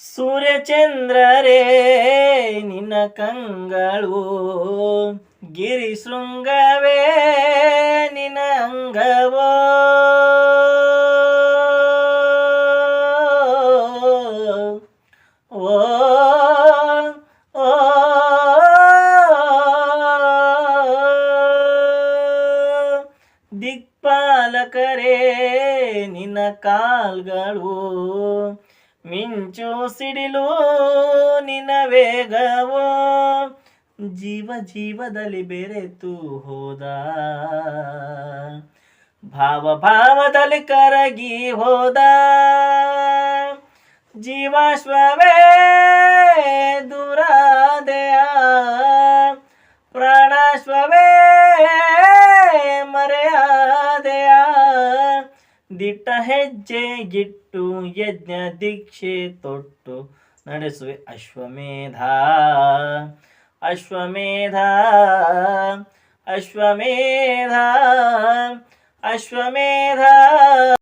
ಸೂರ್ಯಚಂದ್ರರೇ ನಿನ್ನ ಕಂಗಳು ಗಿರಿ ಶೃಂಗವೇ ನಿನ್ನ ಅಂಗವೋ? ದಿಕ್ಪಾಲಕರೇ ನಿನ್ನ ಕಾಲ್ಗಳು ಮಿಂಚು ಸಿಡಿಲು ನಿನ್ನ ವೇಗವೋ? ಜೀವ ಜೀವದಲ್ಲಿ ಬೆರೆತು ಹೋದ. ಭಾವ ಭಾವದಲ್ಲಿ ಕರಗಿ ಹೋದ. ಜೀವಾಶ್ವವೇ ದುರಾದೆಯ. ಪ್ರಾಣಾಶ್ವವೇ ಮರೆಯಾದೆಯ. ದಿಟ್ಟ ಹೆಜ್ಜೆ ಗಿಟ್ಟು ಯಜ್ಞ ದೀಕ್ಷೆ ತೊಟ್ಟು ನಡೆಸುವೆ ಅಶ್ವಮೇಧ ಅಶ್ವಮೇಧ ಅಶ್ವಮೇಧ ಅಶ್ವಮೇಧ